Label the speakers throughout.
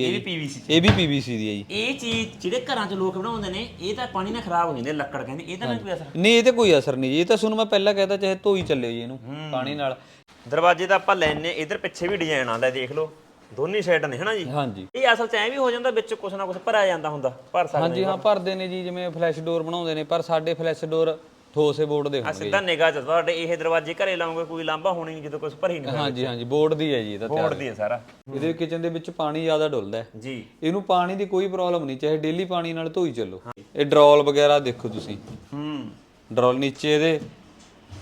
Speaker 1: ਇਹ ਵੀ ਪੀਵੀਸੀ
Speaker 2: ਇਹ ਵੀ ਪੀਵੀਸੀ ਦੀ ਹੈ ਜੀ।
Speaker 1: ਇਹ ਚੀਜ਼ ਜਿਹੜੇ ਘਰਾਂ 'ਚ ਲੋਕ ਬਣਾਉਂਦੇ ਨੇ ਇਹ ਤਾਂ ਪਾਣੀ ਨਾਲ ਖਰਾਬ ਹੋ ਜਾਂਦੇ ਲੱਕੜ ਕਹਿੰਦੇ ਇਹਦਾ ਨਾ ਕੋਈ ਅਸਰ
Speaker 2: ਨਹੀਂ। ਇਹ ਤੇ ਕੋਈ ਅਸਰ ਨਹੀਂ ਜੀ। ਇਹ ਤਾਂ ਤੁਹਾਨੂੰ ਮੈਂ ਪਹਿਲਾਂ ਕਹਿਤਾ ਚਾਹੇ ਧੋਈ ਚੱਲਿਓ ਜੀ ਇਹਨੂੰ ਪਾਣੀ ਨਾਲ।
Speaker 1: ਦਰਵਾਜ਼ੇ ਦਾ ਆਪਾਂ ਲੈਨੇ ਇਧਰ ਪਿੱਛੇ ਵੀ ਡਿਜ਼ਾਈਨ ਆਉਂਦਾ ਦੇਖ ਲਓ। ਦੋਨੀ ਸਾਈਡ ਨੇ ਹਨਾ ਜੀ?
Speaker 2: ਹਾਂਜੀ।
Speaker 1: ਇਹ ਅਸਲ 'ਚ ਐ ਵੀ ਹੋ ਜਾਂਦਾ ਵਿੱਚ ਕੁਛ ਨਾ ਕੁਛ ਭਰਿਆ ਜਾਂਦਾ ਹੁੰਦਾ ਭਰ ਸਕਦੇ
Speaker 2: ਹਾਂਜੀ ਹਾਂ ਭਰਦੇ ਨੇ ਜੀ ਜਿਵੇਂ ਫਲੈਸ਼ ਡੋਰ ਬਣਾਉਂਦੇ ਨੇ ਪਰ ਸਾਡੇ ਫਲੈਸ਼ ਡੋਰ ਠੋਸੇ ਬੋਰਡ ਦੇ
Speaker 1: ਆ
Speaker 2: ਹੋਣਗੇ
Speaker 1: ਸਿੱਧਾ ਨਿਗਾਹ 'ਚ ਤੁਹਾਡੇ ਇਹ ਦਰਵਾਜ਼ੇ ਘਰੇ ਲਾਉਂਗੇ ਕੋਈ ਲਾਂਭਾ ਹੋਣੀ ਨਹੀਂ ਜਦੋਂ ਕੁਛ ਭਰੀ ਨਹੀਂ
Speaker 2: ਹਾਂਜੀ ਹਾਂਜੀ ਬੋਰਡ ਦੀ ਹੈ ਜੀ ਇਹ ਤਾਂ ਤਿਆਰ।
Speaker 1: ਬੋਰਡ ਦੀ ਹੈ ਸਾਰਾ।
Speaker 2: ਇਹਦੇ ਕਿਚਨ ਦੇ ਵਿੱਚ ਪਾਣੀ ਜ਼ਿਆਦਾ ਡੁੱਲਦਾ ਹੈ।
Speaker 1: ਜੀ।
Speaker 2: ਇਹਨੂੰ ਪਾਣੀ ਦੀ ਕੋਈ ਪ੍ਰੋਬਲਮ ਨਹੀਂ ਚਾਹੇ ਡੇਲੀ ਪਾਣੀ ਨਾਲ ਧੋਈ ਚੱਲੋ। ਇਹ ਡਰੋਲ ਵਗੈਰਾ ਦੇਖੋ ਤੁਸੀਂ।
Speaker 1: ਹੂੰ।
Speaker 2: ਡਰੋਲ ਨੀਚੇ ਇਹਦੇ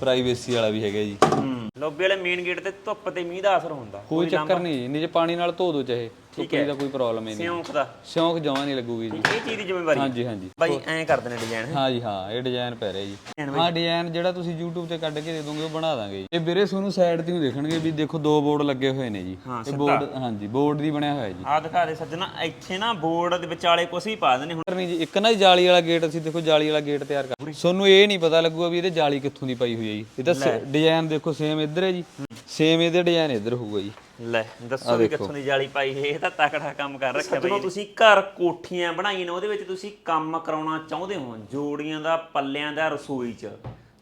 Speaker 2: ਪ੍ਰਾਈਵੇਸੀ ਵਾਲਾ ਵੀ ਹੈਗਾ ਜੀ।
Speaker 1: ਹੂੰ। ਲੋਬੀ ਵਾਲੇ ਮੇਨ ਗੇਟ ਤੇ ਧੁੱਪ ਤੇ ਮੀਂਹ ਦਾ ਅਸਰ ਹੁੰਦਾ।
Speaker 2: ਕੋਈ ਚੱਕਰ ਨਹੀਂ ਜੀ ਨੀਚੇ ਪਾਣੀ ਨਾਲ ਧੋ ਦੋ ਚਾਹੇ। ਧੁੱਪੀ ਦਾ ਕੋਈ ਪ੍ਰੋਬਲਮ ਹੀ ਨਹੀਂ।
Speaker 1: ਸਿਉਂਕ ਦਾ।
Speaker 2: ਸ਼ੌਂਕ ਜਮਾਂ ਨਹੀਂ ਲੱਗੂਗੀ ਜੀ।
Speaker 1: ਇਹ ਚੀਜ਼ ਦੀ ਜ਼ਿੰਮੇਵਾਰੀ।
Speaker 2: ਹਾਂਜੀ ਹਾਂਜੀ।
Speaker 1: ਬਾਈ ਐਂ ਕਰਦੇ ਨੇ ਡਿਜ਼ਾਈਨ
Speaker 2: ਹਾਂ ਜੀ ਹਾਂ ਇਹ ਡਿਜ਼ਾਈਨ ਪੈ ਰਿਹਾ ਜੀ। ਹਾਂ ਡਿਜ਼ਾਈਨ ਜਿਹੜਾ ਤੁਸੀਂ YouTube ਤੇ ਕੱਢ ਕੇ ਦੇ ਦੋਗੇ ਉਹ ਬਣਾ ਦਾਂਗੇ ਜੀ। ਇਹ ਵੀਰੇ ਤੁਹਾਨੂੰ ਸਾਈਡ ਤੇ ਹੀ ਦੇਖਣਗੇ ਵੀ ਦੇਖੋ ਦੋ ਬੋਰਡ ਲੱਗੇ ਹੋਏ ਨੇ ਜੀ।
Speaker 1: ਹਾਂ,
Speaker 2: ਇਹ ਬੋਰਡ ਹਾਂਜੀ ਬੋਰਡ ਦੀ ਬਣਿਆ ਹੋਇਆ ਜੀ।
Speaker 1: ਆ ਦਿਖਾ ਦੇ ਸੱਜਣਾ ਇੱਥੇ ਨਾ ਬੋਰਡ ਦੇ ਵਿਚਾਲੇ ਕੁਛ ਵੀ ਪਾ ਦਿੰਦੇ ਹੁਣ
Speaker 2: ਨਹੀਂ ਜੀ ਇੱਕ ਨਾ ਜਾਲੀ ਵਾਲਾ ਗੇਟ ਅਸੀਂ ਦੇਖੋ ਜਾਲੀ ਵਾਲਾ ਗੇਟ ਤਿਆਰ ਕਰ ਤੁਹਾਨੂੰ ਇਹ ਨਹੀਂ ਪਤਾ ਲੱਗੂਗਾ ਵੀ ਇਹਦੇ ਜਾਲੀ ਕਿੱਥੋਂ ਦੀ ਪਾਈ ਹੋਈ ਹੈ ਜੀ। ਇਹਦਾ ਡਿਜ਼ਾਈਨ ਦੇਖੋ ਸੇਮ ਇੱਧਰ ਹੈ ਜੀ। ਸੇਮ ਇਹਦੇ ਡਿਜ਼ਾਈਨ ਇੱਧਰ ਹੋਊਗਾ ਜੀ।
Speaker 1: ਲੈ ਦੱਸੋ ਵੀ ਕਿੱਥੋਂ ਦੀ ਜਾਲੀ ਪਾਈ ਹੈ ਇਹ ਤਾਂ ਤਕੜਾ ਕੰਮ ਕਰ ਰੱਖਿਆ ਬਈ। ਤੁਸੀਂ ਘਰ ਕੋਠੀਆਂ ਬਣਾਈਆਂ ਨੇ ਉਹਦੇ ਵਿੱਚ ਤੁਸੀਂ ਕੰਮ ਕਰਾਉਣਾ ਚਾਹੁੰਦੇ ਹੋ ਜੋੜੀਆਂ ਦਾ ਪੱਲਿਆਂ ਦਾ ਰਸੋਈ 'ਚ।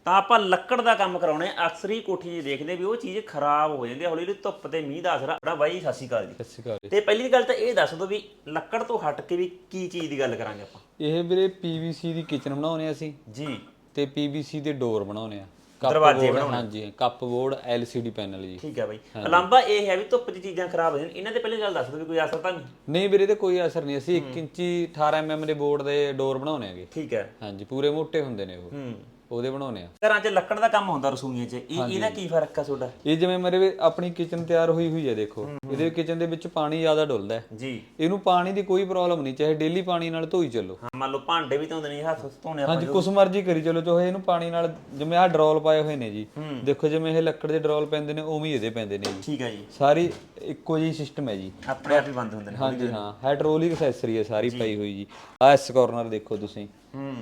Speaker 1: ਤਾਂ ਆਪਾਂ ਲੱਕੜ ਦਾ ਕੰਮ ਕਰਾਉਣੇ ਅਕਸਰ ਹੀ ਕੋਠੀ 'ਚ ਦੇਖਦੇ ਵੀ ਉਹ ਚੀਜ਼ ਖਰਾਬ ਹੋ ਜਾਂਦੀ ਹੈ ਹੌਲੀ ਹੌਲੀ ਧੁੱਪ ਤੇ ਮੀਂਹ ਦਾ ਅਸਰ ਬੜਾ ਬਾਈ ਸਤਿ ਸ਼੍ਰੀ ਅਕਾਲ ਜੀ।
Speaker 2: ਸਤਿ ਸ਼੍ਰੀ ਅਕਾਲ।
Speaker 1: ਤੇ ਪਹਿਲੀ ਗੱਲ ਤਾਂ ਇਹ ਦੱਸ ਦਿਓ ਵੀ ਲੱਕੜ ਤੋਂ ਹਟ ਕੇ ਵੀ ਕੀ ਚੀਜ਼ ਦੀ ਗੱਲ ਕਰਾਂਗੇ ਆਪਾਂ?
Speaker 2: ਇਹ ਵੀਰੇ PVC ਦੀ ਕਿਚਨ ਬਣਾਉਣੇ ਆ ਅਸੀਂ।
Speaker 1: ਜੀ।
Speaker 2: ਤੇ PVC ਦੇ ਡੋਰ ਬਣਾਉਣੇ ਆ। ਕੱਪ
Speaker 1: ਦਰਵਾਜ਼ੇ
Speaker 2: ਬੋਰਡ ਹਾਂਜੀ ਕੱਪ ਬੋਰਡ LCD ਪੈਨਲ ਜੀ।
Speaker 1: ਠੀਕ ਹੈ ਬਾਈ। ਲਾਂਬਾ ਇਹ ਹੈ ਵੀ ਧੁੱਪ 'ਚ ਚੀਜ਼ਾਂ ਖਰਾਬ ਹੋ ਜਾਂਦੀਆਂ। ਇਹਨਾਂ ਤੇ ਪਹਿਲੀ ਗੱਲ ਦੱਸ ਦਿਓ ਵੀ ਕੋਈ ਅਸਰ ਤਾਂ ਨਹੀਂ?
Speaker 2: ਨਹੀਂ ਵੀਰੇ ਤੇ ਕੋਈ ਅਸਰ ਨਹੀਂ। ਅਸੀਂ 1 ਇੰਚੀ 18 mm ਦੇ ਬੋਰਡ ਦੇ ਡੋਰ ਬਣਾਉਣੇ ਹੈਗੇ।
Speaker 1: ਠੀਕ ਹੈ।
Speaker 2: ਹਾਂਜੀ ਪੂਰੇ ਮੋٹے ਹੁੰਦੇ ਨੇ ਉਹ।
Speaker 1: ਹੂੰ।
Speaker 2: ਉਹਦੇ ਬਣਾਉਣੇ ਆ।
Speaker 1: ਘਰਾਂ 'ਚ ਲੱਕੜ ਦਾ ਕੰਮ ਹੁੰਦਾ ਰਸੋਈਆਂ 'ਚ। ਇਹ ਇਹਦਾ ਕੀ ਫ਼ਰਕ ਆ ਤੁਹਾਡਾ?
Speaker 2: ਇਹ ਜਿਵੇਂ ਮੇਰੇ ਵੀ ਆਪਣੀ ਕਿਚਨ ਤਿਆਰ ਹੋਈ ਹੋਈ ਹੈ ਦੇਖੋ ਇਹਦੇ ਕਿਚਨ ਦੇ ਵਿੱਚ ਪਾਣੀ ਜ਼ਿਆਦਾ ਡੁੱਲਦਾ ਹੈ।
Speaker 1: ਜੀ।
Speaker 2: ਇਹਨੂੰ ਪਾਣੀ ਦੀ ਕੋਈ ਪ੍ਰੋਬਲਮ ਨਹੀਂ ਚਾਹੇ ਡੇਲੀ ਪਾਣੀ ਨਾਲ ਧੋਈ ਚੱਲੋ।
Speaker 1: ਹਾਂ ਮੰਨ ਲਓ ਭਾਂਡੇ ਵੀ ਧੋਂਦੇ ਹੱਥ ਧੋਣੇ ਆਪਾਂ
Speaker 2: ਹਾਂਜੀ ਕੁਛ ਮਰਜ਼ੀ ਕਰੀ ਚਲੋ ਚਾਹੇ ਇਹਨੂੰ ਪਾਣੀ ਨਾਲ ਜਿਵੇਂ ਆਹ ਡਰੋਲ ਪਾਏ ਹੋਏ ਨੇ ਜੀ। ਦੇਖੋ ਜਿਵੇਂ ਇਹ ਲੱਕੜ ਦੇ ਡਰੋਲ ਪੈਂਦੇ ਨੇ ਉਵੇਂ ਹੀ ਇਹਦੇ ਪੈਂਦੇ ਨੇ ਜੀ।
Speaker 1: ਠੀਕ ਹੈ ਜੀ।
Speaker 2: ਸਾਰੀ ਇੱਕੋ ਜੀ ਸਿਸਟਮ ਹੈ ਜੀ।
Speaker 1: ਆਪਣੇ ਆਪ ਹੀ ਬੰਦ ਹੁੰਦੇ ਨੇ।
Speaker 2: ਹਾਂਜੀ ਹਾਂ ਹਾਈਡ੍ਰੋਲਿਕ ਅਸੈਸਰੀ ਹੈ ਸਾਰੀ ਪਈ ਹੋਈ ਜੀ। ਆ ਇਸ ਕਾਰਨਰ ਦੇਖੋ ਤੁਸੀਂ।
Speaker 1: ਹੂੰ।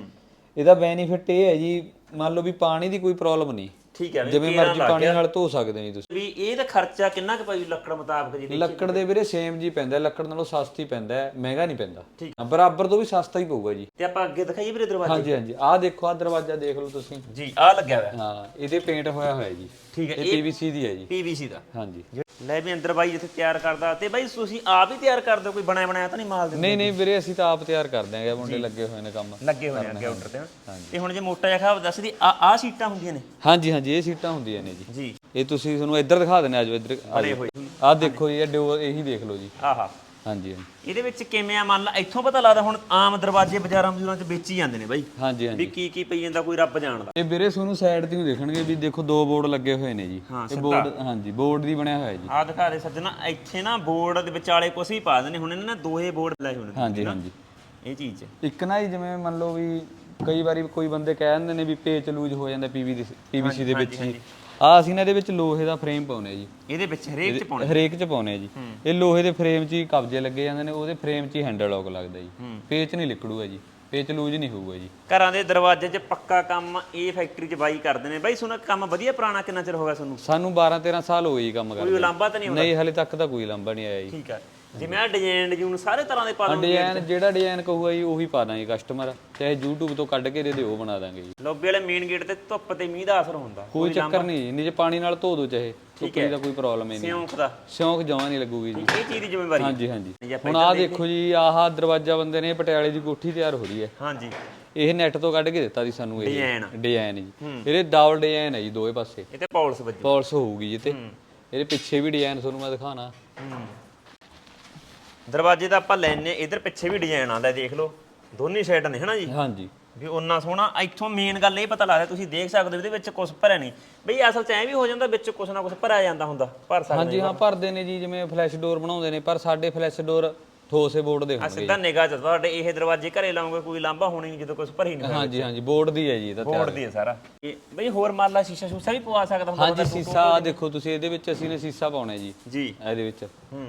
Speaker 2: ਇਹਦਾ ਬੈਨੀਫਿਟ ਇਹ ਹੈ ਜੀ ਮੰਨ ਲਓ ਵੀ ਪਾਣੀ ਦੀ ਕੋਈ ਪ੍ਰੋਬਲਮ ਨਹੀਂ।
Speaker 1: ਠੀਕ ਹੈ ਵੀ
Speaker 2: ਜਿਵੇਂ ਮਰਜ਼ੀ ਪਾਣੀ ਨਾਲ ਧੋ ਸਕਦੇ ਜੀ ਤੁਸੀਂ।
Speaker 1: ਵੀ ਇਹ ਤਾਂ ਖਰਚਾ ਕਿੰਨਾ ਕੁ ਪਈ ਲੱਕੜ ਮੁਤਾਬਕ ਜੀ
Speaker 2: ਲੱਕੜ ਦੇ ਵੀਰੇ ਸੇਮ ਜੀ ਪੈਂਦਾ ਲੱਕੜ ਨਾਲੋਂ ਸਸਤੀ ਪੈਂਦਾ ਮਹਿੰਗਾ ਨਹੀਂ ਪੈਂਦਾ। ਬਰਾਬਰ ਤੋਂ ਵੀ ਸਸਤਾ ਹੀ ਪਊਗਾ ਜੀ।
Speaker 1: ਤੇ ਆਪਾਂ ਅੱਗੇ ਦਿਖਾਈਏ ਵੀਰੇ ਦਰਵਾਜ਼ੇ?
Speaker 2: ਹਾਂਜੀ ਹਾਂਜੀ। ਆਹ ਦੇਖੋ ਆਹ ਦਰਵਾਜ਼ਾ ਦੇਖ ਲਓ ਤੁਸੀਂ।
Speaker 1: ਜੀ ਆ ਲੱਗਿਆ ਹੋਇਆ।
Speaker 2: ਹਾਂ ਇਹਦੇ ਪੇਂਟ ਹੋਇਆ ਹੋਇਆ ਜੀ।
Speaker 1: ਠੀਕ ਹੈ
Speaker 2: ਇਹ PVC ਦੀ ਹੈ ਜੀ।
Speaker 1: ਪੀਵੀਸੀ ਦਾ।
Speaker 2: ਹਾਂਜੀ।
Speaker 1: ਲੈ ਵੀ ਅੰਦਰ ਬਾਈ ਜਿੱਥੇ ਤਿਆਰ ਕਰਦਾ ਤੇ ਬਾਈ ਤੁਸੀਂ ਆਪ ਹੀ ਤਿਆਰ ਕਰਦੇ ਹੋ ਕੋਈ ਬਣਾਇਆ ਬਣਾਇਆ ਤਾਂ ਨਹੀਂ ਮਾਲ ਦੇ
Speaker 2: ਨਹੀਂ ਨਹੀਂ ਵੀਰੇ ਅਸੀਂ ਤਾਂ ਆਪ ਤਿਆਰ ਕਰਦੇ ਆਂਗੇ ਮੁੰਡੇ ਲੱਗੇ ਹੋਏ ਨੇ ਕੰਮ
Speaker 1: ਲੱਗੇ ਹੋਏ ਨੇ ਕਾਊਂਟਰ ਤੇ ਨਾ। ਤੇ ਹੁਣ ਜੇ ਮੋਟਾ ਜਿਹਾ ਖਾਬ ਦੱਸਦੀ ਆ ਆ ਸੀਟਾਂ ਹੁੰਦੀਆਂ ਨੇ?
Speaker 2: ਹਾਂਜੀ ਹਾਂਜੀ ਇਹ ਸੀਟਾਂ ਹੁੰਦੀਆਂ ਨੇ ਜੀ।
Speaker 1: ਜੀ।
Speaker 2: ਇਹ ਤੁਸੀਂ ਤੁਹਾਨੂੰ ਇੱਧਰ ਦਿਖਾ ਦਿੰਦੇ ਆਜੋ ਇੱਧਰ ਆਜੋ ਆਹ ਦੇਖੋ ਜੀ ਇਹ ਡੋਰ ਇਹੀ ਦੇਖ ਲਓ ਜੀ।
Speaker 1: ਆਹਾ।
Speaker 2: ਹਾਂਜੀ ਹਾਂਜੀ।
Speaker 1: ਇਹਦੇ ਵਿੱਚ ਕਿਵੇਂ ਆ? ਮੰਨ ਲਾ ਇੱਥੋਂ ਪਤਾ ਲੱਗਦਾ ਹੁਣ ਆਮ ਦਰਵਾਜ਼ੇ ਬਾਜ਼ਾਰਾਂ ਬਜ਼ੂਰਾਂ 'ਚ ਵੇਚੀ ਜਾਂਦੇ ਨੇ ਬਾਈ।
Speaker 2: ਹਾਂਜੀ
Speaker 1: ਵੀ
Speaker 2: ਹਾਂਜੀ
Speaker 1: ਕੀ ਕੀ ਪਈ ਜਾਂਦਾ ਕੋਈ ਰੱਬ ਜਾਣਦਾ।
Speaker 2: ਇਹ ਵੀਰੇ ਤੁਹਾਨੂੰ ਸਾਈਡ ਤੇ ਹੀ ਦੇਖਣਗੇ ਵੀ ਦੇਖੋ ਦੋ ਬੋਰਡ ਲੱਗੇ ਹੋਏ ਨੇ ਜੀ। ਇਹ ਬੋਰਡ ਹਾਂਜੀ ਬੋਰਡ ਦੀ ਬਣਿਆ ਹੋਇਆ ਜੀ।
Speaker 1: ਆ ਦਿਖਾ ਦੇ ਸੱਜਣਾ ਇੱਥੇ ਨਾ ਬੋਰਡ ਦੇ ਵਿਚਾਲੇ ਕੁਛ ਵੀ ਪਾ ਦਿੰਦੇ ਹੁਣ ਇਹਨਾਂ ਨੇ ਦੋਹੇ ਬੋਰਡ ਲਾਏ ਹੋਣੇ ਨੇ
Speaker 2: ਹਾਂਜੀ ਹਾਂਜੀ।
Speaker 1: ਇਹ ਚੀਜ਼
Speaker 2: ਇੱਕ ਨਾ ਜੀ ਜਿਵੇਂ ਮੰਨ ਲਓ ਵੀ ਕਈ ਵਾਰੀ ਕੋਈ ਬੰਦੇ ਕਹਿ ਦਿੰਦੇ ਨੇ ਵੀ ਪੇਚ ਲੂਜ ਹੋ ਜਾਂਦਾ ਪੀਵੀ ਦੇ ਪੀਵੀਸੀ ਦੇ ਵਿੱਚ ਹੀ ਆ ਅਸੀਂ ਨਾ ਇਹਦੇ ਵਿੱਚ ਲੋਹੇ ਦਾ ਫਰੇਮ ਪਾਉਨੇ ਆ ਜੀ।
Speaker 1: ਇਹਦੇ ਵਿੱਚ ਹਰੇਕ 'ਚ ਪਾਉਣੇ
Speaker 2: ਹਰੇਕ ਚ ਪਾਉਨੇ ਆ ਜੀ। ਇਹ ਲੋਹੇ ਦੇ ਫਰੇਮ 'ਚ ਹੀ ਕਬਜੇ ਲੱਗੇ ਜਾਂਦੇ ਨੇ ਉਹਦੇ ਫਰੇਮ 'ਚ ਹੀ ਹੈਂਡਲ ਲੌਕ ਲੱਗਦਾ ਜੀ। ਪੇਚ ਨਹੀਂ ਲਿਕੜੂਗਾ ਜੀ। ਪੇਚ ਲੂਜ ਨਹੀਂ ਹੋਊਗਾ ਜੀ।
Speaker 1: ਘਰਾਂ ਦੇ ਦਰਵਾਜ਼ੇ 'ਚ ਪੱਕਾ ਕੰਮ ਇਹ ਫੈਕਟਰੀ 'ਚ ਬਾਈ ਕਰਦੇ ਨੇ। ਬਾਈ ਸੁਣਾ ਕੰਮ ਵਧੀਆ ਪੁਰਾਣਾ ਕਿੰਨਾ ਚਿਰ ਹੋ ਗਿਆ ਤੁਹਾਨੂੰ?
Speaker 2: ਸਾਨੂੰ 12 13 ਸਾਲ ਹੋ ਗਏ ਜੀ ਕੰਮ
Speaker 1: ਕੋਈ
Speaker 2: ਕਰਦੇ
Speaker 1: ਉਲਾਂਭਾ ਤਾਂ ਨਹੀਂ ਹੁੰਦਾ
Speaker 2: ਨਹੀਂ ਹਲੇ ਤੱਕ ਤਾਂ ਕੋਈ ਲੰਬਾ ਨਹੀਂ ਆਇਆ ਜੀ।
Speaker 1: ਠੀਕ ਆ ਜਿਵੇਂ ਆ ਡਿਜ਼ਾਈਨ ਡਿਜ਼ਾਈਨ ਸਾਰੇ ਤਰ੍ਹਾਂ ਦੇ ਪਾ ਲਓ
Speaker 2: ਡਿਜ਼ਾਈਨ ਜਿਹੜਾ ਡਿਜ਼ਾਈਨ ਕਹੂਗਾ ਜੀ ਉਹੀ ਪਾ ਦਾਂਗੇ ਕਸਟਮਰ ਚਾਹੇ YouTube ਤੋਂ ਕੱਢ ਕੇ ਦੇ ਦੇ ਉਹ ਬਣਾ ਦਾਂਗੇ ਜੀ।
Speaker 1: ਲੋਬੀ ਵਾਲੇ ਮੇਨ ਗੇਟ ਤੇ ਧੁੱਪ ਤੇ ਮੀਂਹ ਦਾ ਅਸਰ ਹੁੰਦਾ।
Speaker 2: ਕੋਈ ਚੱਕਰ ਨਹੀਂ ਜੀ ਨੀਚੇ ਪਾਣੀ ਨਾਲ ਧੋ ਦੋ ਚਾਹੇ। ਧੁੱਪੀ ਦਾ ਕੋਈ ਪ੍ਰੋਬਲਮ ਹੀ ਨਹੀਂ।
Speaker 1: ਸਿਉਂਕ ਦਾ।
Speaker 2: ਸ਼ੌਂਕ ਜਮਾਂ ਨਹੀਂ ਲੱਗੂਗੀ ਜੀ।
Speaker 1: ਇਹ ਚੀਜ਼ ਦੀ ਜ਼ਿੰਮੇਵਾਰੀ
Speaker 2: ਹਾਂਜੀ ਹਾਂਜੀ। ਹੁਣ ਆਹ ਦੇਖੋ ਜੀ ਆਹ ਦਰਵਾਜ਼ਾ ਬੰਦੇ ਨੇ ਪਟਿਆਲੇ ਦੀ ਕੋਠੀ ਤਿਆਰ ਹੋ ਰਹੀ ਹੈ।
Speaker 1: ਹਾਂਜੀ।
Speaker 2: ਇਹ ਨੈਟ ਤੋਂ ਕੱਢ ਕੇ ਦਿੱਤਾ ਸੀ ਸਾਨੂੰ ਇਹ।
Speaker 1: ਡਿਜ਼ਾਈਨ
Speaker 2: ਡਿਜ਼ਾਈਨ ਜੀ। ਇਹਦੇ ਡਬਲ ਡਿਜ਼ਾਈਨ ਹੈ ਜੀ ਦੋਵੇਂ ਪਾਸੇ।
Speaker 1: ਇਹ ਤੇ ਪੌਲਸ ਵੱਜੂ।
Speaker 2: ਪੌਲਸ ਹੋਊਗੀ ਜੀ ਤੇ। ਇਹਦੇ ਪਿੱਛੇ ਵੀ ਡਿਜ਼ਾਈਨ ਤੁਹਾਨੂੰ ਮੈਂ ਦਿਖਾਣਾ
Speaker 1: ਦਰਵਾਜ਼ੇ ਦਾ ਆਪਾਂ ਲੈਨੇ ਇਧਰ ਪਿੱਛੇ ਵੀ ਡਿਜ਼ਾਈਨ ਆਉਂਦਾ ਦੇਖ ਲਓ। ਦੋਨੀ ਸਾਈਡ ਨੇ ਹਨਾ ਜੀ?
Speaker 2: ਹਾਂਜੀ।
Speaker 1: ਵੀ ਉਹਨਾਂ ਸੋਹਣਾ ਇੱਥੋਂ ਮੇਨ ਗੱਲ ਇਹ ਪਤਾ ਲੱਗਦਾ ਤੁਸੀਂ ਦੇਖ ਸਕਦੇ ਹੋ ਇਹਦੇ ਵਿੱਚ ਕੁਝ ਭਰਿਆ ਨਹੀਂ। ਬਈ ਅਸਲ 'ਚ ਐ ਵੀ ਹੋ ਜਾਂਦਾ ਵਿੱਚ ਕੁਝ ਨਾ ਕੁਝ ਭਰਿਆ ਜਾਂਦਾ ਹੁੰਦਾ ਭਰ ਸਕਦੇ
Speaker 2: ਹਾਂਜੀ ਹਾਂ ਭਰਦੇ ਨੇ ਜੀ ਜਿਵੇਂ ਫਲੈਸ਼ ਡੋਰ ਬਣਾਉਂਦੇ ਨੇ ਪਰ ਸਾਡੇ ਫਲੈਸ਼ ਡੋਰ ਠੋਸੇ ਬੋਰਡ ਦੇ
Speaker 1: ਆ
Speaker 2: ਹੋਣਗੇ
Speaker 1: ਸਿੱਧਾ ਨਿਗਾਹ 'ਚ ਤੁਹਾਡੇ ਇਹ ਦਰਵਾਜ਼ੇ ਘਰੇ ਲਾਉਂਗੇ ਕੋਈ ਲਾਂਭਾ ਹੋਣੀ ਨਹੀਂ ਜਦੋਂ ਕੁਝ ਭਰੀ ਨਹੀਂ
Speaker 2: ਹਾਂਜੀ ਹਾਂਜੀ ਬੋਰਡ ਦੀ ਹੈ ਜੀ ਇਹ ਤਾਂ
Speaker 1: ਬੋਰਡ ਦੀ ਹੈ ਸਾਰਾ। ਇਹ ਬਈ ਹੋਰ ਮੰਨ ਲਾ ਸ਼ੀਸ਼ਾ ਸ਼ੂਸ਼ਾ ਵੀ ਪਵਾ ਸਕਦਾ ਹੁੰਦਾ
Speaker 2: ਹਾਂਜੀ ਸੀਸਾ ਆਹ ਦੇਖੋ ਤੁਸੀਂ ਇਹਦੇ ਵਿੱਚ ਅਸੀਂ ਨੇ ਸੀਸਾ ਪਾਉਣਾ ਜੀ।
Speaker 1: ਜੀ।
Speaker 2: ਇਹਦੇ ਵਿੱਚ।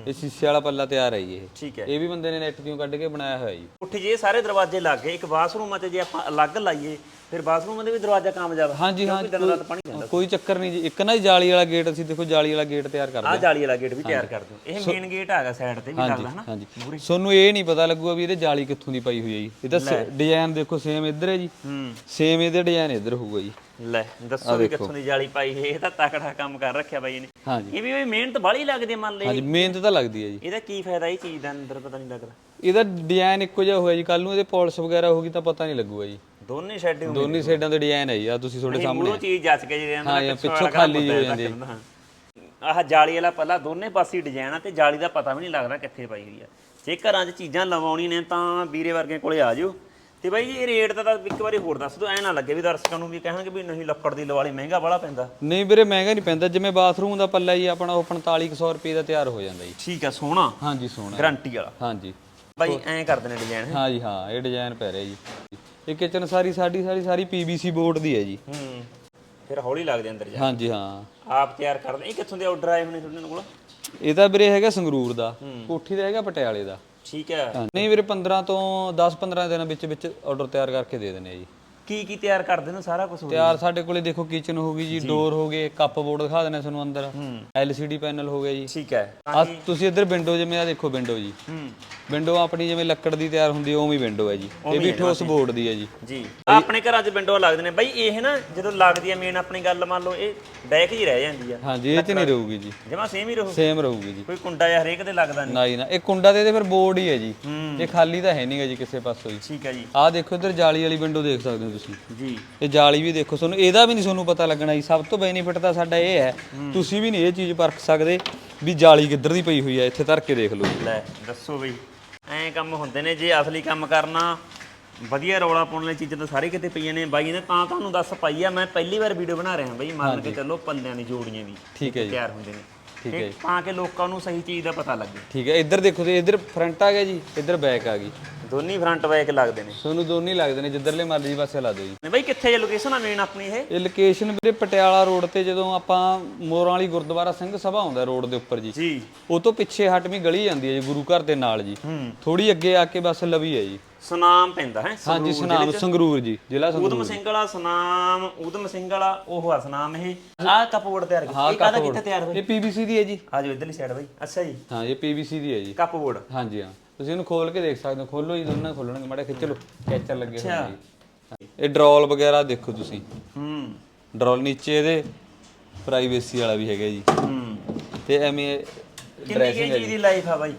Speaker 2: ਇਹ ਸੀਸੇ ਵਾਲਾ ਪੱਲਾ ਤਿਆਰ ਹੈ ਜੀ ਇਹ।
Speaker 1: ਠੀਕ ਹੈ।
Speaker 2: ਇਹ ਵੀ ਬੰਦੇ ਨੇ ਨੈਟ ਤੋਂ ਕੱਢ ਕੇ ਬਣਾਇਆ ਹੋਇਆ ਜੀ।
Speaker 1: ਕੋਠੀ ਜੇ ਸਾਰੇ ਦਰਵਾਜ਼ੇ ਲੱਗ ਗਏ ਇੱਕ ਬਾਥਰੂਮਾਂ 'ਚ ਜੇ ਆਪਾਂ ਅਲੱਗ ਲਾਈਏ ਫਿਰ ਬਾਥਰੂਮਾਂ ਦੇ ਵੀ ਦਰਵਾਜ਼ਾ ਕਾਮਯਾਬ ਹੈ
Speaker 2: ਹਾਂਜੀ ਹਾਂ
Speaker 1: ਦਿਨ ਰਾਤ ਪਾਣੀ ਜਾਂਦਾ
Speaker 2: ਕੋਈ ਚੱਕਰ ਨਹੀਂ ਜੀ। ਇੱਕ ਨਾ ਜੀ ਜਾਲੀ ਵਾਲਾ ਗੇਟ ਅਸੀਂ ਦੇਖੋ ਜਾਲੀ ਵਾਲਾ ਗੇਟ ਤਿਆਰ ਕਰਦੇ
Speaker 1: ਆਹ ਜਾਲੀ ਵਾਲਾ ਗੇਟ ਵੀ ਤਿਆਰ ਕਰ ਦਿਓ। ਇਹ ਮੇਨ ਗੇਟ ਹੈਗਾ ਸਾਈਡ ਤੇ ਵੀ ਲੱਗਦਾ ਹਨਾ
Speaker 2: ਹਾਂਜੀ। ਤੁਹਾਨੂੰ ਇਹ ਨਹੀਂ ਪਤਾ ਲੱਗੂਗਾ ਵੀ ਇਹਦੇ ਜਾਲੀ ਕਿੱਥੋਂ ਦੀ ਪਾਈ ਹੋਈ ਹੈ ਜੀ। ਇਹਦਾ ਡਿਜ਼ਾਈਨ ਦੇਖੋ ਸੇਮ ਇੱਧਰ ਹੈ ਜੀ।
Speaker 1: ਹੂੰ।
Speaker 2: ਸੇਮ ਇਹਦੇ ਡਿਜ਼ਾਈਨ ਇੱਧਰ ਹੋਊਗਾ ਜੀ।
Speaker 1: ਲੈ ਦੱਸੋ ਵੀ ਕਿੱਥੋਂ ਦੀ ਜਾਲੀ ਪਾਈ ਹੈ। ਇਹ ਤਾਂ ਤਕੜਾ ਕੰਮ ਕਰ ਰੱਖਿਆ ਬਾਈ ਨੇ
Speaker 2: ਹਾਂਜੀ।
Speaker 1: ਇਹ ਵੀ ਮਿਹਨਤ ਬਾਹਲੀ ਲੱਗਦੀ ਹੈ ਮੰਨ ਲਈ
Speaker 2: ਹਾਂਜੀ ਮਿਹਨਤ ਤਾਂ ਲੱਗਦੀ ਹੈ ਜੀ।
Speaker 1: ਇਹਦਾ ਕੀ ਫਾਇਦਾ ਇਹ ਚੀਜ਼ ਦਾ ਅੰਦਰ ਪਤਾ ਨਹੀਂ ਲੱਗਦਾ।
Speaker 2: ਇਹਦਾ ਡਿਜ਼ਾਈਨ ਇੱਕੋ ਜਿਹਾ ਹੋਇਆ ਜੀ। ਕੱਲ ਨੂੰ ਇਹਦੇ ਪਾਲਿਸ਼ ਵਗੈਰਾ ਹੋਗੀ ਤਾਂ ਪਤਾ ਨਹੀਂ ਲੱਗੂਗਾ ਜੀ।
Speaker 1: ਦੋਨੇ ਹੁੰਦੇ
Speaker 2: ਦੋਨੀ ਸਾਈਡਾਂ ਤੇ ਡਿਜ਼ਾਈਨ ਹੈ ਜੀ ਆ ਤੁਸੀਂ ਤੁਹਾਡੇ ਸਾਹਮਣੇ।
Speaker 1: ਮੂਰੋਂ ਚੀਜ਼ ਜੱਚ ਕੇ ਜਿਹੜੇ
Speaker 2: ਹਾਂ, ਜਾਂ ਪਿੱਛੋਂ ਖਾਲੀ ਹੋ ਜਾਂਦੀ।
Speaker 1: ਆਹ ਜਾਲੀ ਵਾਲਾ ਪੱਲਾ ਦੋਨੇ ਪਾਸੇ ਡਿਜ਼ਾਈਨ ਆ ਤੇ ਜਾਲੀ ਦਾ ਪਤਾ ਵੀ ਨਹੀਂ ਲੱਗਦਾ ਕਿੱਥੇ ਪਾਈ ਹੋਈ ਆ। ਜੇ ਘਰਾਂ 'ਚ ਚੀਜ਼ਾਂ ਲਵਾਉਣੀ ਨੇ ਤਾਂ ਵੀਰੇ ਵਰਗੇ ਕੋਲੇ ਆ ਜਿਓ ਤੇ ਬਾਈ ਜੀ ਇਹ ਰੇਟ ਦਾ ਤਾਂ ਇੱਕ ਵਾਰੀ ਹੋਰ ਦੱਸ ਦਿਓ ਐ ਨਾ ਲੱਗੇ ਵੀ ਦਰਸ਼ਕਾਂ ਨੂੰ ਵੀ ਕਹਿਣਗੇ ਵੀ ਨਹੀਂ ਲੱਕੜ ਦੀ ਲਵਾਲੀ ਮਹਿੰਗਾ ਬੜਾ ਪੈਂਦਾ।
Speaker 2: ਨਹੀਂ ਵੀਰੇ ਮਹਿੰਗਾ ਨਹੀਂ ਪੈਂਦਾ। ਜਿਵੇਂ ਬਾਥਰੂਮ ਦਾ ਪੱਲਾ ਜੀ ਆਪਣਾ ਉਹ 4500 ਰੁਪਏ ਦਾ ਤਿਆਰ ਹੋ ਜਾਂਦਾ ਜੀ।
Speaker 1: ਠੀਕ ਆ ਸੋਹਣਾ।
Speaker 2: ਹਾਂਜੀ ਸੋਹਣਾ।
Speaker 1: ਗਾਰੰਟੀ ਵਾਲਾ।
Speaker 2: ਹਾਂਜੀ।
Speaker 1: ਬਾਈ ਐਂ ਕਰਦੇ ਨੇ ਡਿਜ਼ਾਈਨ
Speaker 2: ਹਾਂ ਜੀ ਹਾਂ ਇਹ ਡਿਜ਼ਾਈਨ ਪੈ ਰਿਹਾ ਜੀ। ਇਹ ਕਿਚਨ ਸਾਰੀ ਸਾਡੀ ਸਾਰੀ ਸਾਰੀ ਪੀਵੀਸੀ ਬੋਰਡ ਦੀ ਹੈ ਜੀ।
Speaker 1: ਹੂੰ ਫਿਰ ਹੌਲੀ ਲੱਗਦੇ ਅੰਦਰ ਜਾ
Speaker 2: ਹਾਂਜੀ ਹਾਂ।
Speaker 1: ਆਪ ਤਿਆਰ ਕਰਦੇ। ਇਹ ਕਿੱਥੋਂ ਦੇ ਆਰਡਰ ਆਏ ਹੋਣੇ ਤੁਹਾਡੇ ਕੋਲ?
Speaker 2: ਇਹ ਤਾਂ ਵੀਰੇ ਹੈਗਾ ਸੰਗਰੂਰ ਦਾ ਕੋਠੀ ਦਾ ਹੈਗਾ ਪਟਿਆਲੇ ਦਾ।
Speaker 1: ਠੀਕ ਹੈ।
Speaker 2: ਨਹੀਂ ਵੀਰੇ 15 ਤੋਂ 10 15 ਦਿਨਾਂ ਵਿੱਚ ਵਿੱਚ ਆਰਡਰ ਤਿਆਰ ਕਰਕੇ ਦੇ ਦਿੰਦੇ ਆ ਜੀ।
Speaker 1: ਕੀ ਕੀ ਤਿਆਰ ਕਰਦੇ ਨੇ ਸਾਰਾ ਕੁਝ
Speaker 2: ਤਿਆਰ ਸਾਡੇ ਕੋਲੇ ਦੇਖੋ ਕਿਚਨ ਹੋ ਗਈ ਜੀ ਡੋਰ ਹੋ ਗਏ ਕੱਪ ਬੋਰਡ ਦਿਖਾ ਦੇਣਾ ਤੁਹਾਨੂੰ ਅੰਦਰ। LCD ਪੈਨਲ ਹੋ ਗਿਆ ਜੀ।
Speaker 1: ਠੀਕ ਹੈ।
Speaker 2: ਆ ਤੁਸੀਂ ਇੱਧਰ ਵਿੰਡੋ ਜਿਵੇਂ ਆ ਦੇਖੋ ਵਿੰਡੋ ਜੀ।
Speaker 1: ਹੂੰ।
Speaker 2: ਵਿੰਡੋ ਆਪਣੀ ਜਿਵੇਂ ਲੱਕੜ ਦੀ ਤਿਆਰ ਹੁੰਦੀ ਹੈ ਉਵੇਂ ਵਿੰਡੋ ਹੈ ਜੀ। ਇਹ ਵੀ ਠੋਸ ਬੋਰਡ ਦੀ ਹੈ ਜੀ।
Speaker 1: ਜੀ। ਆਪਣੇ ਘਰਾਂ 'ਚ ਵਿੰਡੋ ਲੱਗਦੇ ਨੇ। ਬਾਈ ਇਹ ਨਾ ਜਦੋਂ ਲੱਗਦੀ ਹੈ ਮੇਨ ਆਪਣੀ ਗੱਲ ਮੰਨ ਲਓ ਇਹ ਬੈਕ ਹੀ ਰਹਿ ਜਾਂਦੀ ਆ।
Speaker 2: ਹਾਂਜੀ ਇਹ ਚ ਨਹੀਂ ਰਹੂਗੀ ਜੀ।
Speaker 1: ਜਮਾ ਸੇਮ ਹੀ ਰਹੂ
Speaker 2: ਸੇਮ ਰਹੂਗੀ ਜੀ।
Speaker 1: ਕੋਈ ਕੁੰਡਾ ਜਾਂ ਹਰੇਕ ਦੇ ਲੱਗਦਾ ਨਹੀਂ।
Speaker 2: ਨਾ ਜੀ ਨਾ ਇਹ ਕੁੰਡਾ ਤੇ ਇਹਦੇ ਫਿਰ ਬੋਰਡ ਹੀ ਹੈ ਜੀ। ਇਹ ਖਾਲੀ ਤਾਂ ਹੈ ਨਹੀਂਗਾ ਜੀ ਕਿਸੇ ਪਾਸੋਂ ਜੀ।
Speaker 1: ਠੀਕ ਹੈ ਜੀ।
Speaker 2: ਆਹ ਦੇਖੋ ਇੱਧਰ ਜਾਲੀ ਵਾਲੀ ਵਿੰਡੋ ਦੇਖ ਸਕਦੇ ਹੋ ਤੁਸੀਂ।
Speaker 1: ਜੀ।
Speaker 2: ਇਹ ਜਾਲੀ ਵੀ ਦੇਖੋ ਤੁਹਾਨੂੰ ਇਹਦਾ ਵੀ ਨਹੀਂ ਤੁਹਾਨੂੰ ਪਤਾ ਲੱਗਣਾ ਜੀ। ਸਭ ਤੋਂ ਬੈਨੀਫਿਟ ਤਾਂ ਸਾਡਾ ਇਹ ਹੈ ਤੁਸੀਂ ਵੀ ਨਹੀਂ ਇਹ ਚੀਜ਼ ਪਰਖ ਸਕਦੇ ਵੀ ਜਾਲੀ ਕਿੱਧਰ ਦੀ ਪਈ ਹੋਈ ਹੈ ਇੱਥੇ ਧਰ ਕੇ ਦੇਖ ਲਓ
Speaker 1: ਲੈ ਦੱਸੋ ਬਈ। ਐਂ ਕੰਮ ਹੁੰਦੇ ਨੇ ਜੇ ਅਸਲੀ ਕੰਮ ਕਰਨਾ ਵਧੀਆ ਰੌਲਾ ਪਾਉਣ ਵਾਲੀ ਚੀਜ਼ਾਂ ਤਾਂ ਸਾਰੇ ਕਿਤੇ ਪਈਆਂ ਨੇ। ਬਾਈ ਨੇ ਤਾਂ ਤੁਹਾਨੂੰ ਦੱਸ ਪਾਈ ਆ ਮੈਂ ਪਹਿਲੀ ਵਾਰ ਵੀਡੀਓ ਬਣਾ ਰਿਹਾ ਬਈ। ਮੰਨ ਕੇ ਚੱਲੋ ਪੱਲਿਆਂ ਦੀ ਜੋੜੀਆਂ ਦੀ
Speaker 2: ਠੀਕ ਹੈ ਜੀ।
Speaker 1: ਤਿਆਰ ਹੁੰਦੇ ਨੇ।
Speaker 2: ਠੀਕ ਹੈ
Speaker 1: ਤੇ ਤਾਂ ਕਿ ਲੋਕਾਂ ਨੂੰ ਸਹੀ ਚੀਜ਼ ਦਾ ਪਤਾ ਲੱਗੇ।
Speaker 2: ਠੀਕ ਹੈ ਇੱਧਰ ਦੇਖੋ ਤੇ ਇੱਧਰ ਫਰੰਟ ਆ ਗਿਆ ਜੀ ਇੱਧਰ ਬੈਕ ਆ ਗਈ।
Speaker 1: ਦੋਨੀ ਫਰੰਟ ਬੈਕ ਲੱਗਦੇ ਨੇ।
Speaker 2: ਤੁਹਾਨੂੰ ਦੋਨੇ ਲੱਗਦੇ ਨੇ ਜਿੱਧਰਲੇ ਮਰਜ਼ੀ ਪਾਸੇ ਲਾ ਦਿਓ ਜੀ।
Speaker 1: ਨੇ ਬਈ ਕਿੱਥੇ ਜੇ ਲੋਕੇਸ਼ਨ ਆ ਮੇਨ ਆਪਣੀ ਇਹ?
Speaker 2: ਇਹ ਲੋਕੇਸ਼ਨ ਵੀਰੇ ਪਟਿਆਲਾ ਰੋਡ ਤੇ ਜਦੋਂ ਆਪਾਂ ਮੋਰਾਂ ਵਾਲੀ ਗੁਰਦੁਆਰਾ ਸਿੰਘ ਸਭਾ ਆਉਂਦਾ ਰੋਡ ਦੇ ਉੱਪਰ ਜੀ।
Speaker 1: ਜੀ।
Speaker 2: ਉਹ ਤੋਂ ਪਿੱਛੇ ਹਟਵੀਂ ਗਲੀ ਜਾਂਦੀ ਹੈ ਜੀ ਗੁਰੂ ਘਰ ਦੇ ਨਾਲ ਜੀ। ਥੋੜੀ ਅੱਗੇ ਆ ਕੇ ਬਸ ਲਵੀ ਹੈ ਜੀ।
Speaker 1: ਸੁਨਾਮ ਪੈਂਦਾ ਹੈ
Speaker 2: ਹਾਂਜੀ ਸੁਨਾਮ ਸੰਗਰੂਰ ਜੀ ਜ਼ਿਲ੍ਹਾ ਸੰਗਰੂਰ।
Speaker 1: ਉਦਮ ਸਿੰਘ ਵਾਲਾ ਸੁਨਾਮ ਉਦਮ ਸਿੰਘ ਵਾਲਾ ਉਹ ਆ ਸੁਨਾਮ ਇਹ। ਆਹ ਕੱਪਬੋਰਡ ਤਿਆਰ ਕੀਤਾ। ਇਹ ਕਾਹਦਾ ਕਿੱਥੇ ਤਿਆਰ ਹੋਈ
Speaker 2: ਇਹ ਪੀਵੀਸੀ ਦੀ ਹੈ ਜੀ।
Speaker 1: ਆ ਜਾਓ ਇਧਰਲੀ ਸਾਈਡ ਬਈ। ਅੱਛਾ ਜੀ।
Speaker 2: ਹਾਂ ਇਹ ਪੀਵੀਸੀ ਦੀ ਹੈ ਜੀ।
Speaker 1: ਕੱਪਬੋਰਡ
Speaker 2: ਹਾਂਜੀ ਹਾਂ। ਤੁਸੀਂ ਇਹਨੂੰ ਖੋਲ ਕੇ ਦੇਖ ਸਕਦੇ ਹੋ। ਖੋਲੋ ਜੀ ਦੋਨਾਂ ਖੋਲਣਗੇ ਮਾੜਾ ਖਿੱਚ ਲਓ। ਕੈਚਰ ਲੱਗੇ ਹੋਏ ਨੇ ਜੀ। ਇਹ ਡਰੋਲ ਵਗੈਰਾ ਦੇਖੋ ਤੁਸੀਂ।
Speaker 1: ਹੂੰ।
Speaker 2: ਡਰੋਲ ਨੀਚੇ ਇਹਦੇ ਪ੍ਰਾਈਵੇਸੀ ਵਾਲਾ ਵੀ ਹੈਗਾ ਜੀ।
Speaker 1: ਹੂੰ।
Speaker 2: ਤੇ ਐਵੇਂ
Speaker 1: ਕਿੰਨੀ ਕੀ ਚੀਜ਼ ਦੀ ਲਾਈਫ ਆ ਬਾਈ?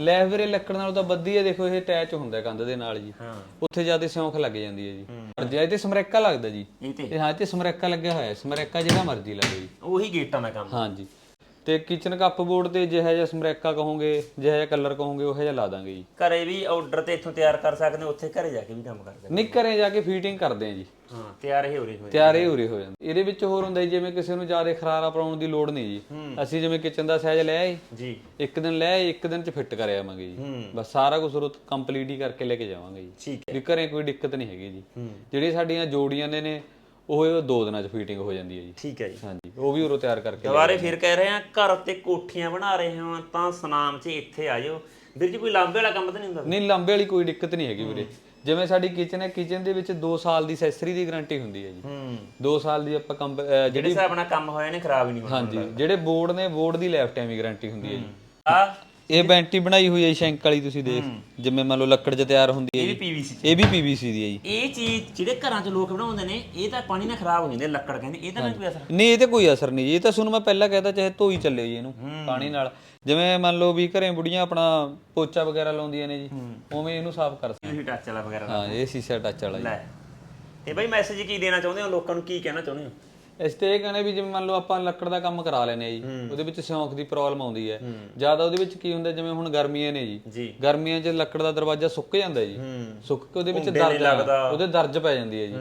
Speaker 2: ਲੈ ਵੀਰੇ ਲੱਕੜ ਨਾਲੋਂ ਤਾਂ ਵੱਧੀ ਹੈ ਦੇਖੋ ਇਹ ਅਟੈਚ ਹੁੰਦਾ ਹੈ ਕੰਧ ਦੇ ਨਾਲ ਜੀ।
Speaker 1: ਹਾਂ।
Speaker 2: ਉੱਥੇ ਜ਼ਿਆਦਾ ਸਿਉਂਖ ਲੱਗ ਜਾਂਦੀ ਹੈ ਜੀ। ਪਰ ਜੇ ਤੇ ਸਮਰੈਕਾ ਲੱਗਦਾ ਜੀ।
Speaker 1: ਇਹ ਤੇ।
Speaker 2: ਇਹ ਹਾਂ ਤੇ ਸਮਰੈਕਾ ਲੱਗਿਆ ਹੋਇਆ ਹੈ। ਸਮਰੈਕਾ ਜਿਹੜਾ ਮਰਜ਼ੀ ਲੱਗੇ ਜੀ।
Speaker 1: ਉਹੀ ਗੇਟਾਂ ਦਾ ਕੰਮ।
Speaker 2: ਹਾਂਜੀ ਤੇ ਕਿਚਨ ਕੱਪ ਬੋਰਡ ਤੇ ਜਿਹੜਾ ਜਿਹਾ ਸਮਰੈਕਾ ਕਹੋਗੇ ਜਿਹੜਾ ਜਿਹਾ ਕਲਰ ਕਹੋਗੇ ਉਹ ਜਿਹਾ ਲਾ ਦਾਂਗੇ ਜੀ।
Speaker 1: ਘਰੇ ਵੀ ਆਰਡਰ ਤੇ ਇੱਥੋਂ ਤਿਆਰ ਕਰ ਸਕਦੇ ਹੋ, ਉੱਥੇ ਘਰੇ ਜਾ ਕੇ ਵੀ ਕੰਮ ਕਰਦੇ
Speaker 2: ਨਹੀਂ ਘਰੇ ਜਾ ਕੇ ਫੀਟਿੰਗ ਕਰਦੇ ਆ ਜੀ।
Speaker 1: ਹਾਂ ਤਿਆਰ ਹੀ ਹੋ ਰਹੀ ਹੋਏ
Speaker 2: ਤਿਆਰ ਹੀ ਉਰੇ ਹੋ ਜਾਂਦੇ। ਇਹਦੇ ਵਿੱਚ ਹੋਰ ਹੁੰਦਾ ਜੀ ਜਿਵੇਂ ਕਿਸੇ ਨੂੰ ਜ਼ਿਆਦਾ ਖਰਾਰਾ ਪਾਉਣ ਦੀ ਲੋੜ ਨਹੀਂ ਜੀ। ਅਸੀਂ ਜਿਵੇਂ ਕਿਚਨ ਦਾ ਸਾਈਜ਼ ਲੈ ਆਏ
Speaker 1: ਜੀ।
Speaker 2: ਇੱਕ ਦਿਨ ਲੈ ਆਏ ਇੱਕ ਦਿਨ ਚ ਫਿੱਟ ਕਰ ਆਵਾਂਗੇ ਜੀ। ਬਸ ਸਾਰਾ ਕੁਝ ਉਹ ਕੰਪਲੀਟ ਹੀ ਕਰਕੇ ਲੈ ਕੇ ਜਾਵਾਂਗੇ ਜੀ।
Speaker 1: ਠੀਕ ਹੈ।
Speaker 2: ਵੀ ਘਰੇ ਕੋਈ ਦਿੱਕਤ ਨਹੀਂ ਹੈਗੀ ਜੀ। ਜਿਹੜੀ ਸਾਡੀਆਂ ਜੋੜੀਆਂ ਨੇ ਨੇ ਉਹ ਦੋ ਦਿਨਾਂ ਚ ਫਿਟਿੰਗ ਹੋ ਜਾਂਦੀ ਹੈ ਜੀ।
Speaker 1: ਠੀਕ ਹੈ ਜੀ।
Speaker 2: ਹਾਂਜੀ ਉਹ ਵੀ ਉਰੋਂ ਤਿਆਰ ਕਰਕੇ
Speaker 1: ਦੁਬਾਰੇ ਫਿਰ ਕਹਿ ਰਹੇ ਆ ਘਰ ਤੇ ਕੋਠੀਆਂ ਬਣਾ ਰਹੇ ਹਾਂ ਤਾਂ ਸੁਨਾਮ 'ਚ ਇੱਥੇ ਆ ਜਾਓ। ਵੀਰ ਜੀ ਕੋਈ ਲਾਂਬੇ ਵਾਲਾ ਕੰਮ ਤਾਂ ਨਹੀਂ ਹੁੰਦਾ?
Speaker 2: ਨਹੀਂ ਲੰਬੇ ਵਾਲੀ ਕੋਈ ਦਿੱਕਤ ਨਹੀਂ ਹੈਗੀ ਵੀਰੇ। ਜਿਵੇਂ ਸਾਡੀ ਕਿਚਨ ਹੈ ਕਿਚਨ ਦੇ ਵਿੱਚ 2 ਸਾਲ ਦੀ ਅਸੈਸਰੀ ਦੀ ਗਾਰੰਟੀ ਹੁੰਦੀ ਹੈ ਜੀ।
Speaker 1: ਹੂੰ।
Speaker 2: 2 ਸਾਲ ਦੀ ਆਪਾਂ ਅਹ
Speaker 1: ਜਿਹੜੇ ਹਿਸਾਬ ਨਾਲ ਕੰਮ ਹੋਇਆ ਨੇ ਖਰਾਬ ਹੀ ਨਹੀਂ ਹੋਣਾ
Speaker 2: ਹਾਂਜੀ ਜਿਹੜੇ ਬੋਰਡ ਨੇ ਬੋਰਡ ਦੀ ਲਾਈਫ ਟਾਈਮ ਦੀ ਗਾਰੰਟੀ ਹੁੰਦੀ ਹੈ ਜੀ।
Speaker 1: ਆ
Speaker 2: ਇਹ ਬੈਂਟੀ ਬਣਾਈ ਹੋਈ ਹੈ ਸ਼ੈਂਕ ਵਾਲੀ ਤੁਸੀਂ ਦੇਖ। ਜਿਵੇਂ ਮੰਨ ਲਓ ਲੱਕੜ 'ਚ ਤਿਆਰ ਹੁੰਦੀ ਹੈ
Speaker 1: ਇਹ ਵੀ
Speaker 2: ਜੀ।
Speaker 1: ਪੀਵੀਸੀ
Speaker 2: ਇਹ ਵੀ ਪੀਵੀਸੀ ਦੀ ਹੈ ਜੀ।
Speaker 1: ਇਹ ਚੀਜ਼ ਜਿਹੜੇ ਘਰਾਂ 'ਚ ਲੋਕ ਬਣਾਉਂਦੇ ਨੇ ਇਹ ਤਾਂ ਪਾਣੀ ਨਾਲ ਖਰਾਬ ਹੋ ਜਾਂਦੇ ਲੱਕੜ ਕਹਿੰਦੇ। ਇਹ ਤਾਂ ਨਾ ਕੋਈ ਅਸਰ
Speaker 2: ਨਹੀਂ। ਇਹ ਤੇ ਕੋਈ ਅਸਰ ਨਹੀਂ ਜੀ। ਇਹ ਤਾਂ ਤੁਹਾਨੂੰ ਮੈਂ ਪਹਿਲਾਂ ਕਹਿਤਾ ਚਾਹੇ ਧੋਈ ਚੱਲੇ ਜੀ ਇਹਨੂੰ ਪਾਣੀ ਨਾਲ। ਜਿਵੇਂ ਮੰਨ ਲਓ ਵੀ ਘਰੇ ਬੁੜੀਆਂ ਆਪਣਾ ਪੋਚਾ ਵਗੈਰਾ ਲਾਉਂਦੀਆਂ ਨੇ ਜੀ ਉਵੇਂ ਇਹਨੂੰ ਸਾਫ਼ ਕਰ ਸਕਦੇ।
Speaker 1: ਤੁਸੀਂ ਟੱਚ ਵਾਲਾ ਵਗੈਰਾ
Speaker 2: ਹਾਂ ਇਹ ਸੀਸਾ ਟੱਚ ਵਾਲਾ ਜੀ।
Speaker 1: ਲੈ। ਤੇ ਬਈ ਮੈਸੇਜ ਕੀ ਦੇਣਾ ਚਾਹੁੰਦੇ ਹੋ? ਲੋਕਾਂ ਨੂੰ ਕੀ ਕਹਿਣਾ ਚਾਹੁੰਦੇ ਹੋ?
Speaker 2: ਇਸ ਤੇ ਇਹ ਕਹਿੰਦੇ ਵੀ ਜਿਵੇਂ ਮੰਨ ਲਓ ਆਪਾਂ ਲੱਕੜ ਦਾ ਕੰਮ ਕਰਾ ਲੈਨੇ ਆ ਜੀ ਉਹਦੇ ਵਿੱਚ ਸਿਉਂਖ ਦੀ ਪ੍ਰੋਬਲਮ ਆਉਂਦੀ ਹੈ। ਜ਼ਿਆਦਾ ਉਹਦੇ ਵਿੱਚ ਕੀ ਹੁੰਦਾ ਜਿਵੇਂ ਹੁਣ ਗਰਮੀਆਂ ਨੇ ਜੀ। ਗਰਮੀਆਂ 'ਚ ਲੱਕੜ ਦਾ ਦਰਵਾਜ਼ਾ ਸੁੱਕ ਜਾਂਦਾ ਜੀ। ਸੁੱਕ ਕੇ ਉਹਦੇ ਵਿੱਚ ਦਰਜ। ਉਹਦੇ ਦਰਜ ਪੈ ਜਾਂਦੀ ਹੈ ਜੀ।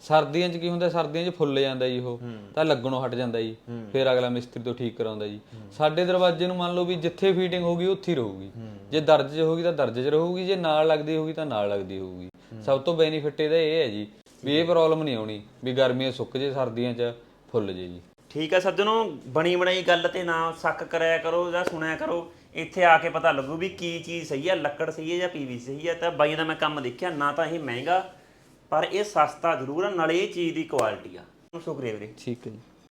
Speaker 2: ਸਰਦੀਆਂ 'ਚ ਕੀ ਹੁੰਦਾ ਸਰਦੀਆਂ 'ਚ ਫੁੱਲ ਜਾਂਦਾ ਜੀ ਉਹ ਤਾਂ ਲੱਗਣੋਂ ਹਟ ਜਾਂਦਾ ਜੀ। ਫਿਰ ਅਗਲਾ ਮਿਸਤਰੀ ਤੋਂ ਠੀਕ ਕਰਾਉਂਦਾ ਜੀ। ਸਾਡੇ ਦਰਵਾਜ਼ੇ ਨੂੰ ਮੰਨ ਲਓ ਵੀ ਜਿੱਥੇ ਫੀਟਿੰਗ ਹੋਗੀ ਉੱਥੇ ਹੀ ਰਹੂਗੀ। ਜੇ ਦਰਜ 'ਚ ਹੋਗੀ ਤਾਂ ਦਰਜ 'ਚ ਰਹੂਗੀ ਜੇ ਨਾਲ ਲੱਗਦੀ ਹੋਗੀ ਤਾਂ ਨਾਲ ਲੱਗਦੀ ਹੋਊਗੀ। ਸਭ ਤੋਂ ਬੈਨੀਫਿਟ ਇਹਦਾ ਇਹ ਹੈ ਜੀ ਵੀ ਇਹ ਪ੍ਰੋਬਲਮ ਨਹੀਂ ਆਉਣੀ ਵੀ ਗਰਮੀਆਂ ਸੁੱਕ ਜੇ ਸਰਦੀਆਂ 'ਚ ਫੁੱਲ ਜੇ ਜੀ।
Speaker 1: ਠੀਕ ਹੈ ਸੱਜਣੋ ਬਣੀ ਬਣਾਈ ਗੱਲ ਤੇ ਨਾ ਸ਼ੱਕ ਕਰਿਆ ਕਰੋ ਜਾਂ ਸੁਣਿਆ ਕਰੋ ਇੱਥੇ ਆ ਕੇ ਪਤਾ ਲੱਗੂ ਵੀ ਕੀ ਚੀਜ਼ ਸਹੀ ਹੈ ਲੱਕੜ ਸਹੀ ਹੈ ਜਾਂ ਪੀਵੀਸੀ ਸਹੀ ਹੈ ਤਾਂ ਬਾਈਆਂ ਦਾ ਮੈਂ ਕੰਮ ਦੇਖਿਆ ਨਾ ਤਾਂ ਇਹ ਮਹਿੰਗਾ ਪਰ ਇਹ ਸਸਤਾ ਜ਼ਰੂਰ ਆ ਨਾਲੇ ਇਹ ਚੀਜ਼ ਦੀ ਕੁਆਲਿਟੀ ਆ। ਸ਼ੁਕਰੀਆ ਵੀਰੇ।
Speaker 2: ਠੀਕ ਹੈ ਜੀ।